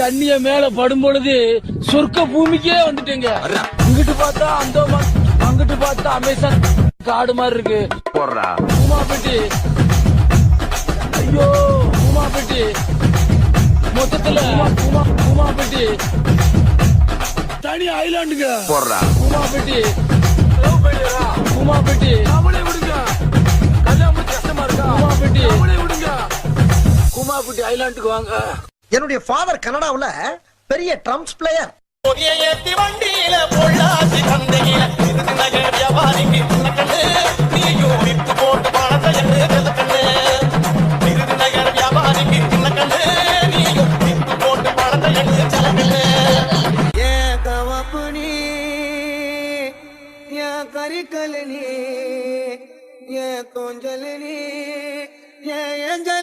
தண்ணிய மேல படும் பொழுது சொர்க்க பூமிக்கே வந்துட்டேங்க. இங்கிட்டு பார்த்தா அந்த அங்கிட்டு பார்த்தா அமேசான் காடு மாதிரி இருக்கு. போடுறா. உமாபெட்டி. ஐயோ உமாபெட்டி. மொத்தத்துல உமா உமாபெட்டி. தனி ஐலாண்டுங்க. போடுறா. உமாபெட்டி. உமாபெட்டி. அவளே விடுங்க. கல்யாணம் கஷ்டமா இருக்கா? உமாபெட்டி. அவளே விடுங்க. குமாபெட்டி ஐலாண்டுக்கு வாங்க. என்னுடைய ஃபாதர் கனடாவுல பெரிய ட்ரம்ஸ் பிளேயர் ஏத்தி வண்டியில பொள்ளாச்சி